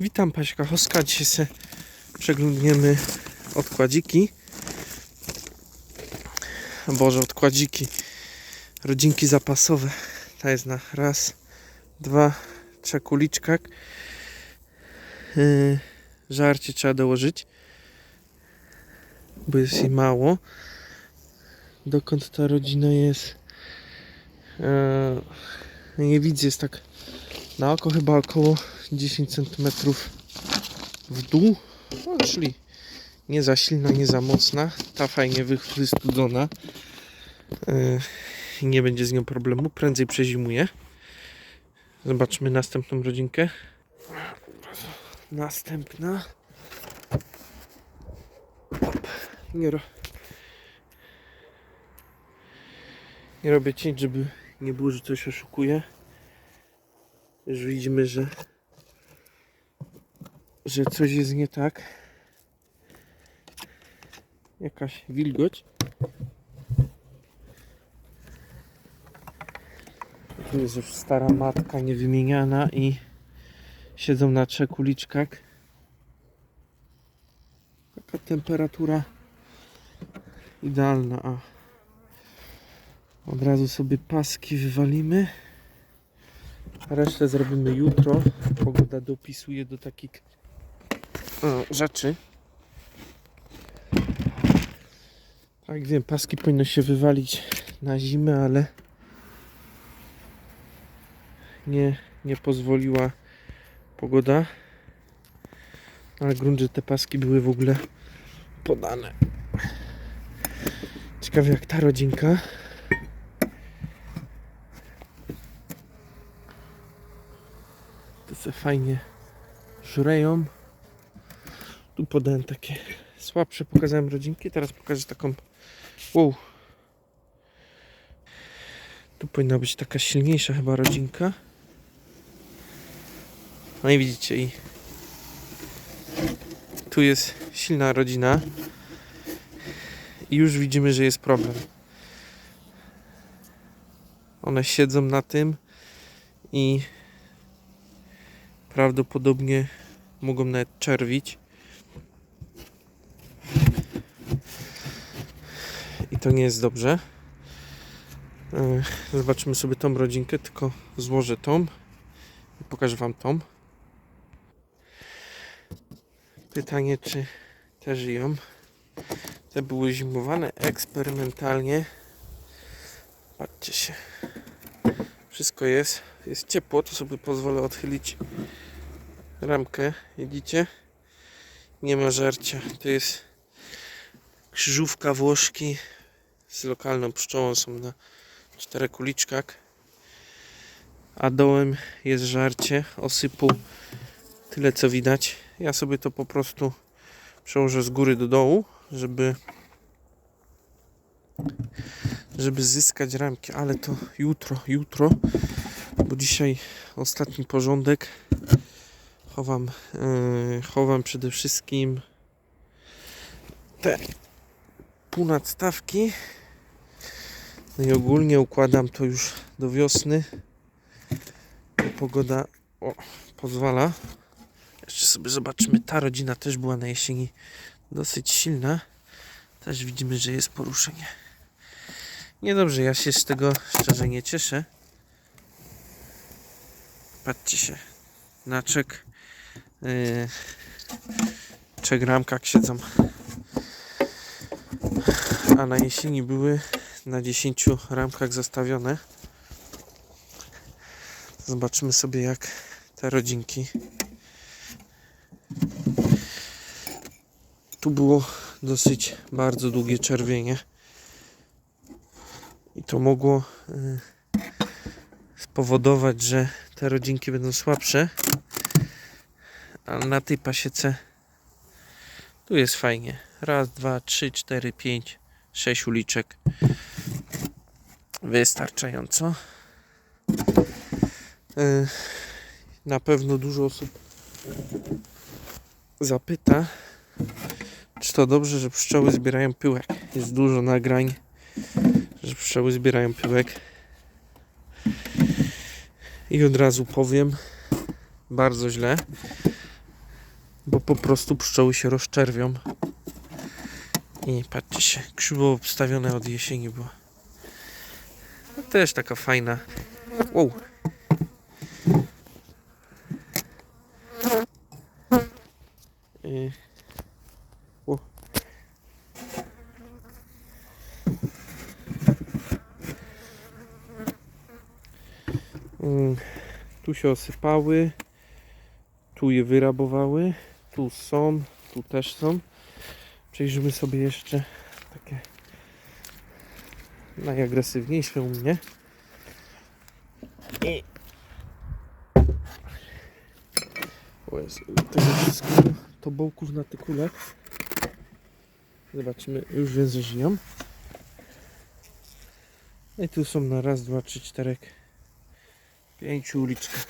Witam Paśka Hoska. Dzisiaj sobie przeglądniemy odkładziki. Boże, odkładziki. Rodzinki zapasowe. Ta jest na raz, dwa, trzech kuliczkach. Yy, żarcie trzeba dołożyć, bo jest jej mało. Dokąd ta rodzina jest? Yy, nie widzę, jest tak na oko chyba około 10 cm w dół, no, czyli nie za silna, nie za mocna. Ta fajnie wy- wystudzona. Yy, nie będzie z nią problemu. Prędzej przezimuje. Zobaczmy następną rodzinkę. Następna. Op. Nie, ro... nie robię cięć, żeby nie było, że coś oszukuje. Już widzimy, że że coś jest nie tak. Jakaś wilgoć. Tu jest już stara matka niewymieniana i siedzą na trzech kuliczkach. Taka temperatura idealna, a od razu sobie paski wywalimy. Resztę zrobimy jutro. Pogoda dopisuje do takich rzeczy. Tak wiem, paski powinno się wywalić na zimę, ale nie, nie pozwoliła pogoda. Ale grunt, że te paski były w ogóle podane. Ciekawe jak ta rodzinka. To se fajnie żreją. Tu podałem takie słabsze, pokazałem rodzinki. Teraz pokażę taką. Wow. Tu powinna być taka silniejsza chyba rodzinka. No i widzicie i tu jest silna rodzina i już widzimy, że jest problem. One siedzą na tym i prawdopodobnie mogą nawet czerwić. To nie jest dobrze. E, Zobaczymy sobie tą rodzinkę, tylko złożę tą i pokażę Wam tą. Pytanie, czy te żyją. Te były zimowane eksperymentalnie. Patrzcie się. Wszystko jest. Jest ciepło, to sobie pozwolę odchylić ramkę. Widzicie? Nie ma żarcia. To jest krzyżówka Włoszki z lokalną pszczołą. Są na czterech kuliczkach. A dołem jest żarcie. Osypu tyle co widać. Ja sobie to po prostu przełożę z góry do dołu, żeby żeby zyskać ramki, ale to jutro, jutro, bo dzisiaj ostatni porządek. Chowam, yy, chowam przede wszystkim te półnadstawki. No i ogólnie układam to już do wiosny. Pogoda o, pozwala. Jeszcze sobie zobaczymy. Ta rodzina też była na jesieni dosyć silna. Też widzimy, że jest poruszenie. Niedobrze, ja się z tego szczerze nie cieszę. Patrzcie się. Na czek. Yy, trzech ramkach siedzą. A na jesieni były na 10 ramkach zastawione. Zobaczymy sobie jak te rodzinki Tu było dosyć bardzo długie czerwienie. I to mogło y, spowodować, że te rodzinki będą słabsze. Ale na tej pasiece tu jest fajnie. Raz, dwa, trzy, cztery, pięć, sześć uliczek. Wystarczająco. Y, Na pewno dużo osób zapyta, czy to dobrze, że pszczoły zbierają pyłek. Jest dużo nagrań, że pszczoły zbierają pyłek. I od razu powiem, bardzo źle. bo po prostu pszczoły się rozczerwią. I patrzcie się, krzywo obstawione od jesieni było. No, też taka fajna. Wow. Mm, Tu się osypały, tu je wyrabowały, tu są, tu też są. Przejrzymy sobie jeszcze takie najagresywniejsze u mnie. I... Tego wszystkiego to bołków na tykulek. Zobaczymy, już wiem, że żyją. No I tu są na raz, dwa, trzy, czterech, pięciu uliczkach.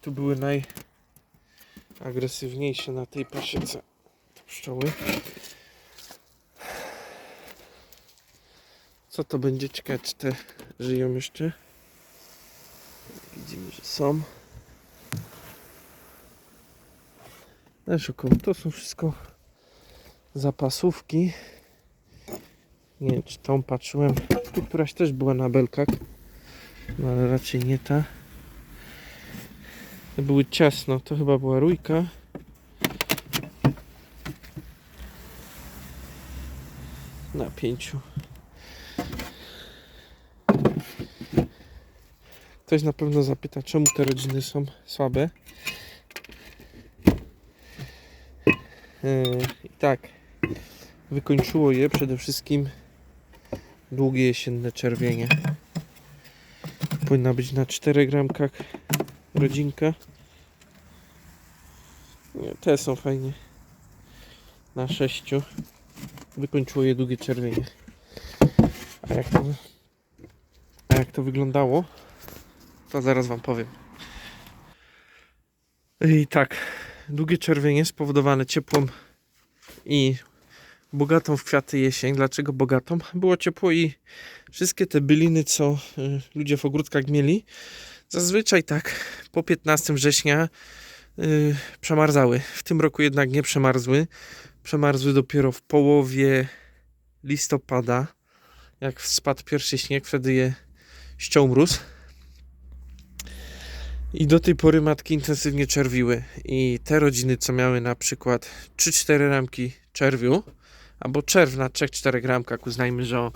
Tu były najagresywniejsze na tej pasiece te pszczoły. Co to będzie czy te żyją jeszcze? Widzimy, że są. Też. To są wszystko zapasówki. Nie wiem, czy tą patrzyłem. Tu któraś też była na belkach. No ale raczej nie ta. Były ciasno. To chyba była rójka. Na pięciu. Ktoś na pewno zapyta, czemu te rodziny są słabe. Yy, I tak, wykończyło je przede wszystkim długie jesienne czerwienie. Powinna być na 4 gramkach rodzinka. Te są fajnie. Na 6. Wykończyło je długie czerwienie. A jak to, a jak to wyglądało, to zaraz Wam powiem. I tak, długie czerwienie spowodowane ciepłą i bogatą w kwiaty jesień. Dlaczego bogatą? Było ciepło i wszystkie te byliny, co y, ludzie w ogródkach mieli, zazwyczaj tak po 15 września y, przemarzały. W tym roku jednak nie przemarzły. Przemarzły dopiero w połowie listopada, jak spadł pierwszy śnieg, wtedy je ściął mróz. I do tej pory matki intensywnie czerwiły. I te rodziny, co miały na przykład 3-4 ramki czerwiu, albo czerw na 3-4 ramkach, uznajmy, że o,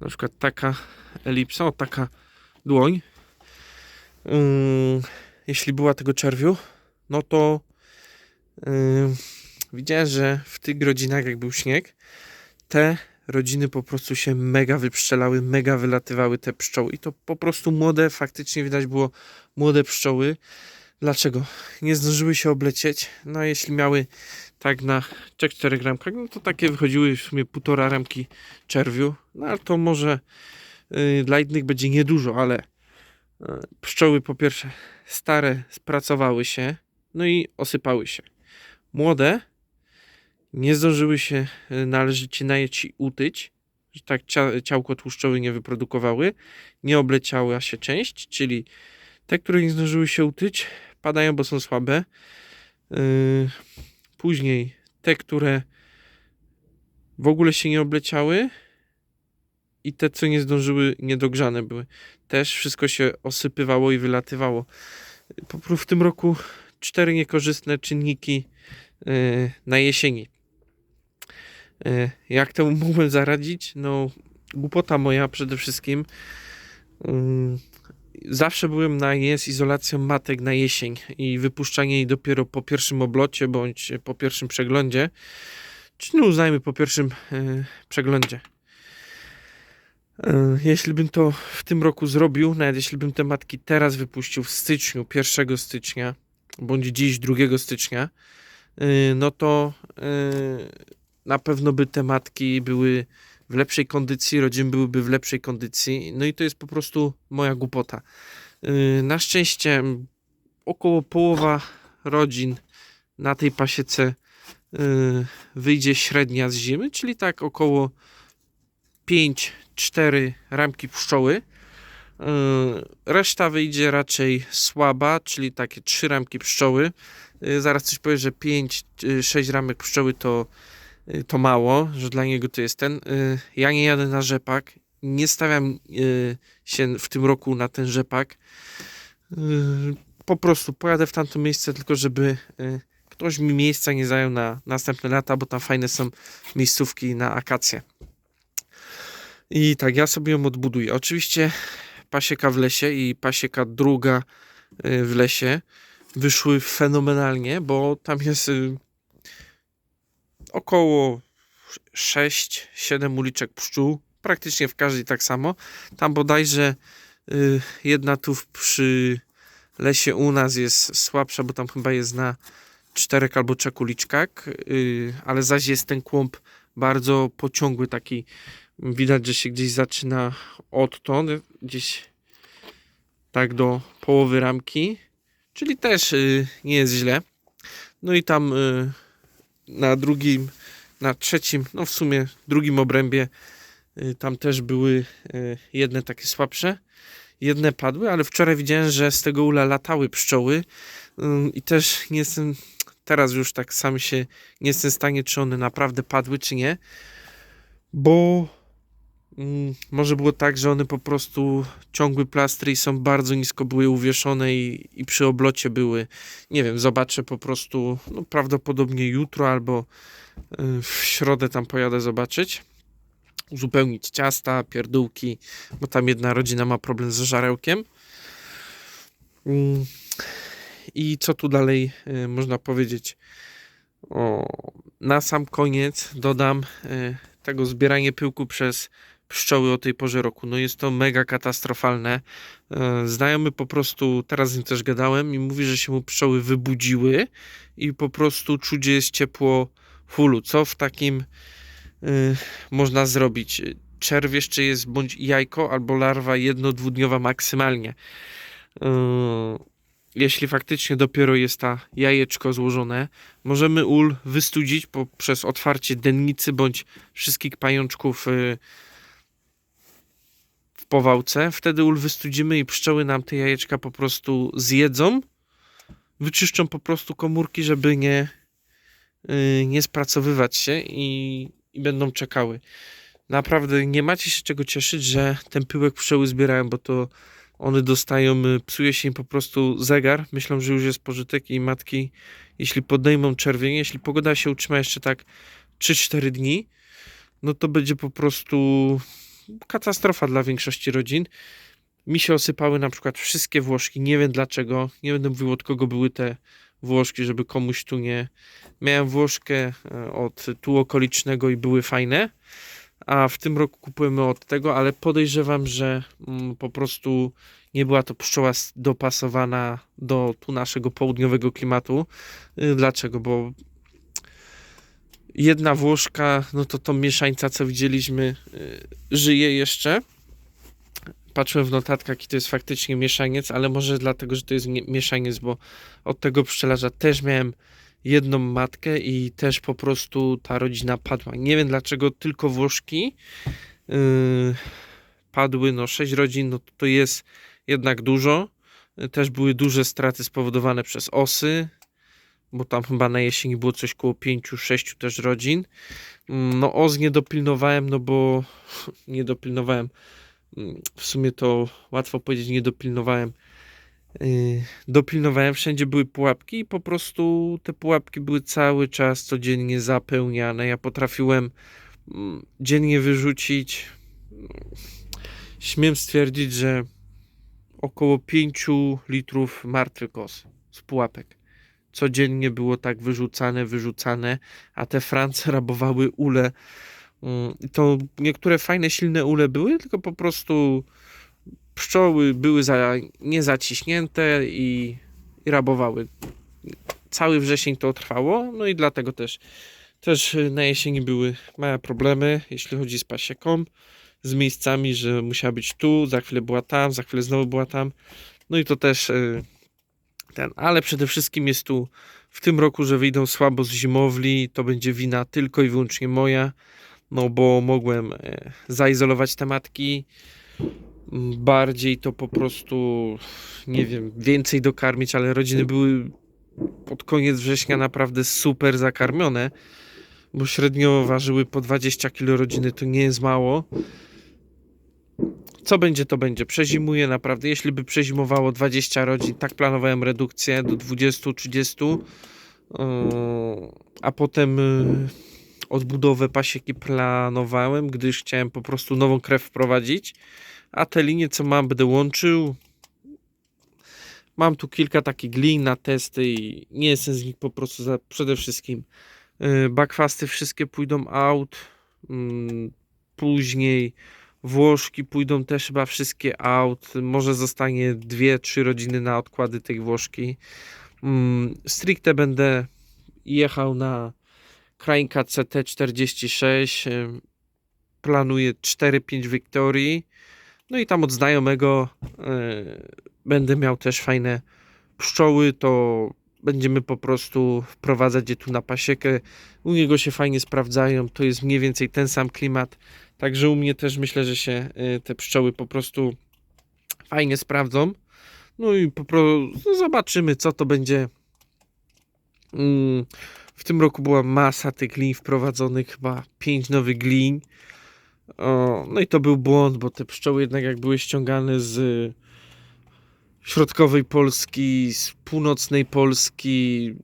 na przykład taka elipsa, o taka dłoń, jeśli była tego czerwiu, no to ym, widziałem, że w tych rodzinach, jak był śnieg, te rodziny po prostu się mega wypszczelały, mega wylatywały te pszczoły. I to po prostu młode, faktycznie widać było młode pszczoły. Dlaczego? Nie zdążyły się oblecieć. No a jeśli miały tak na 4 gramkach, no to takie wychodziły w sumie półtora ramki czerwiu. No ale to może yy, dla innych będzie niedużo, ale yy, pszczoły po pierwsze stare spracowały się, no i osypały się. Młode nie zdążyły się y, należycie najeć i utyć, że tak cia- ciałko tłuszczowe nie wyprodukowały, nie obleciała się część, czyli te, które nie zdążyły się utyć, padają, bo są słabe. Yy, później te, które w ogóle się nie obleciały i te, co nie zdążyły, niedogrzane były. Też wszystko się osypywało i wylatywało. W tym roku cztery niekorzystne czynniki yy, na jesieni. Yy, Jak temu mógłbym zaradzić? No, głupota moja przede wszystkim. Yy, Zawsze byłem na je z izolacją matek na jesień i wypuszczanie jej dopiero po pierwszym oblocie bądź po pierwszym przeglądzie. Czy no uznajmy po pierwszym przeglądzie. Yy, Jeśli bym to w tym roku zrobił, nawet jeśli bym te matki teraz wypuścił w styczniu, 1 stycznia, bądź dziś 2 stycznia, yy, no to yy, na pewno by te matki były w lepszej kondycji, rodziny byłyby w lepszej kondycji. No i to jest po prostu moja głupota. Na szczęście około połowa rodzin na tej pasiece wyjdzie średnia z zimy, czyli tak około 5-4 ramki pszczoły. Yy, Reszta wyjdzie raczej słaba, czyli takie trzy ramki pszczoły. Yy, Zaraz coś powie, że 5-6 ramek pszczoły to, to mało, że dla niego to jest ten. Ja nie jadę na rzepak. Nie stawiam się w tym roku na ten rzepak. Po prostu pojadę w tamto miejsce, tylko żeby ktoś mi miejsca nie zajął na następne lata, bo tam fajne są miejscówki na akacje. I tak, ja sobie ją odbuduję. Oczywiście pasieka w lesie i pasieka druga y, w lesie wyszły fenomenalnie, bo tam jest y, około 6-7 uliczek pszczół, praktycznie w każdej tak samo. Tam bodajże y, jedna tu przy lesie u nas jest słabsza, bo tam chyba jest na czterech albo trzech uliczkach, ale zaś jest ten kłąb bardzo pociągły, taki widać, że się gdzieś zaczyna odtąd, gdzieś tak do połowy ramki, czyli też y, nie jest źle. No i tam y, na drugim, na trzecim, no w sumie drugim obrębie y, tam też były jedne takie słabsze, jedne padły, ale wczoraj widziałem, że z tego ula latały pszczoły y, i też nie jestem, teraz już tak sam się nie jestem w stanie, czy one naprawdę padły, czy nie, bo Mm, Może było tak, że one po prostu ciągły plastry i są bardzo nisko były uwieszone i, i przy oblocie były. Nie wiem, zobaczę po prostu no, prawdopodobnie jutro albo y, w środę tam pojadę zobaczyć. Uzupełnić ciasta, pierdółki, bo tam jedna rodzina ma problem z żarełkiem. Mm, I co tu dalej y, można powiedzieć? O, na sam koniec dodam y, tego zbieranie pyłku przez pszczoły o tej porze roku. No jest to mega katastrofalne. E, Znajomy po prostu, teraz z nim też gadałem i mówi, że się mu pszczoły wybudziły i po prostu czuć, jest ciepło w ulu. Co w takim y, można zrobić? Czerw jeszcze jest bądź jajko albo larwa jedno-dwudniowa maksymalnie. Y, jeśli faktycznie dopiero jest ta jajeczko złożone, możemy ul wystudzić poprzez otwarcie dennicy bądź wszystkich pajączków y, w powałce. Wtedy ul wystudzimy i pszczoły nam te jajeczka po prostu zjedzą. Wyczyszczą po prostu komórki, żeby nie, y, nie spracowywać się i, i będą czekały. Naprawdę nie macie się czego cieszyć, że ten pyłek pszczoły zbierają, bo to one dostają, y, psuje się im po prostu zegar. Myślą, że już jest pożytek i matki, jeśli podejmą czerwień, jeśli pogoda się utrzyma jeszcze tak 3-4 dni, no to będzie po prostu katastrofa dla większości rodzin. Mi się osypały na przykład wszystkie Włoszki, nie wiem dlaczego, nie będę mówił od kogo były te Włoszki, żeby komuś tu nie... Miałem Włoszkę e, od tu okolicznego i były fajne, a w tym roku kupujemy od tego, ale podejrzewam, że mm, po prostu nie była to pszczoła dopasowana do tu naszego południowego klimatu. Y, Dlaczego? Bo jedna Włoszka, no to to mieszańca, co widzieliśmy, y, żyje jeszcze. Patrzyłem w notatkach i to jest faktycznie mieszaniec, ale może dlatego, że to jest nie- mieszaniec, bo od tego pszczelarza też miałem jedną matkę i też po prostu ta rodzina padła. Nie wiem dlaczego tylko Włoszki yy, padły, no 6 rodzin, no to jest jednak dużo. Yy, Też były duże straty spowodowane przez osy, bo tam chyba na jesieni było coś koło 5-6 też rodzin. Mm, No os nie dopilnowałem, no bo nie dopilnowałem. Mm, W sumie to łatwo powiedzieć, nie dopilnowałem. Yy, dopilnowałem, wszędzie były pułapki i po prostu te pułapki były cały czas codziennie zapełniane. Ja potrafiłem mm, dziennie wyrzucić. Śmiem stwierdzić, że około 5 litrów martwy kos z pułapek. Codziennie było tak wyrzucane, wyrzucane, a te France rabowały ule. Mm, To niektóre fajne, silne ule były, tylko po prostu pszczoły były za, niezaciśnięte i, i rabowały. Cały wrzesień to trwało, no i dlatego też, też na jesieni były małe problemy, jeśli chodzi z pasieką, z miejscami, że musiała być tu, za chwilę była tam, za chwilę znowu była tam. No i to też y, ten, ale przede wszystkim jest tu w tym roku, że wyjdą słabo z zimowli, to będzie wina tylko i wyłącznie moja, no bo mogłem e, zaizolować te matki, bardziej to po prostu, nie wiem, więcej dokarmić, ale rodziny były pod koniec września naprawdę super zakarmione, bo średnio ważyły po 20 kg rodziny, to nie jest mało. Co będzie, to będzie. Przezimuję naprawdę. Jeśli by przezimowało 20 rodzin, tak planowałem redukcję do 20-30, yy, a potem yy, odbudowę pasieki planowałem, gdyż chciałem po prostu nową krew wprowadzić, a te linie, co mam, będę łączył. Mam tu kilka takich glin na testy i nie jestem z nich po prostu za, przede wszystkim yy, bakwasty wszystkie pójdą out, mm, później Włoszki pójdą też chyba wszystkie out. Może zostanie dwie, trzy rodziny na odkłady tej Włoszki. Mm, stricte będę jechał na Krańka CT46. em, Planuję 4-5 Wiktorii. No i tam od znajomego e, będę miał też fajne pszczoły. To będziemy po prostu wprowadzać je tu na pasiekę. U niego się fajnie sprawdzają. To jest mniej więcej ten sam klimat. Także u mnie też myślę, że się y, te pszczoły po prostu fajnie sprawdzą. No i po prostu no zobaczymy, co to będzie. Mm, W tym roku była masa tych glin wprowadzonych, chyba 5 nowych glin. No i to był błąd, bo te pszczoły jednak jak były ściągane z środkowej Polski, z północnej Polski,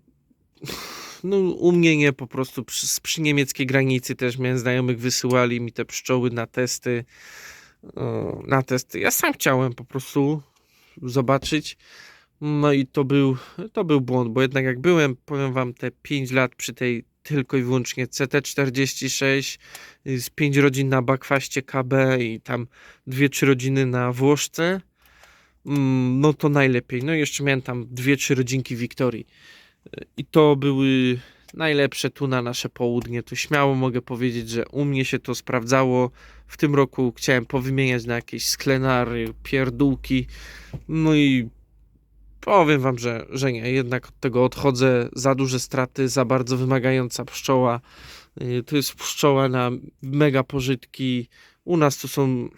no u mnie nie, po prostu przy, przy niemieckiej granicy też miałem znajomych, wysyłali mi te pszczoły na testy, na testy. Ja sam chciałem po prostu zobaczyć, no i to był, to był błąd, bo jednak jak byłem, powiem wam, te 5 lat przy tej tylko i wyłącznie CT46, y, z 5 rodzin na bakwaście KB i tam 2-3 rodziny na Włoszce, no to najlepiej. No i jeszcze miałem tam 2-3 rodzinki Wiktorii. I to były najlepsze tu na nasze południe. To śmiało mogę powiedzieć, że u mnie się to sprawdzało. W tym roku chciałem powymieniać na jakieś sklenary, pierdółki. No i powiem wam, że, że nie. Jednak od tego odchodzę. Za duże straty, za bardzo wymagająca pszczoła. Yy, To jest pszczoła na mega pożytki. U nas to są.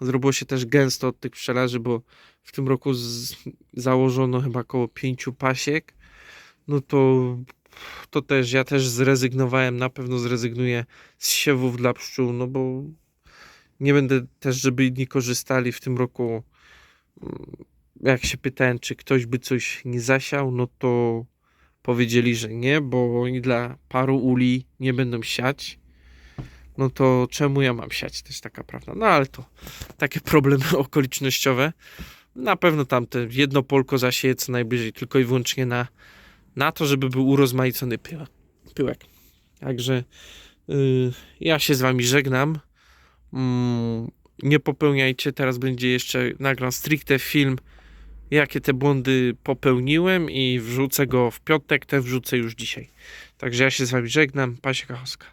Zrobiło się też gęsto od tych pszczelarzy, bo w tym roku z, założono chyba około pięciu pasiek no to, to też ja też zrezygnowałem, na pewno zrezygnuję z siewów dla pszczół, no bo nie będę też, żeby inni korzystali w tym roku. mm, Jak się pytałem, czy ktoś by coś nie zasiał, no to powiedzieli, że nie, bo oni dla paru uli nie będą siać. No to czemu ja mam siać? Też taka prawda. No ale to takie problemy okolicznościowe. Na pewno tam te jedno polko zasieje co najbliżej tylko i wyłącznie na na to, żeby był urozmaicony pyłek. Także yy, ja się z wami żegnam. Mm, nie popełniajcie, teraz będzie jeszcze nagram stricte film, jakie te błędy popełniłem i wrzucę go w piątek, ten wrzucę już dzisiaj. Także ja się z wami żegnam, Pasia Kachowska.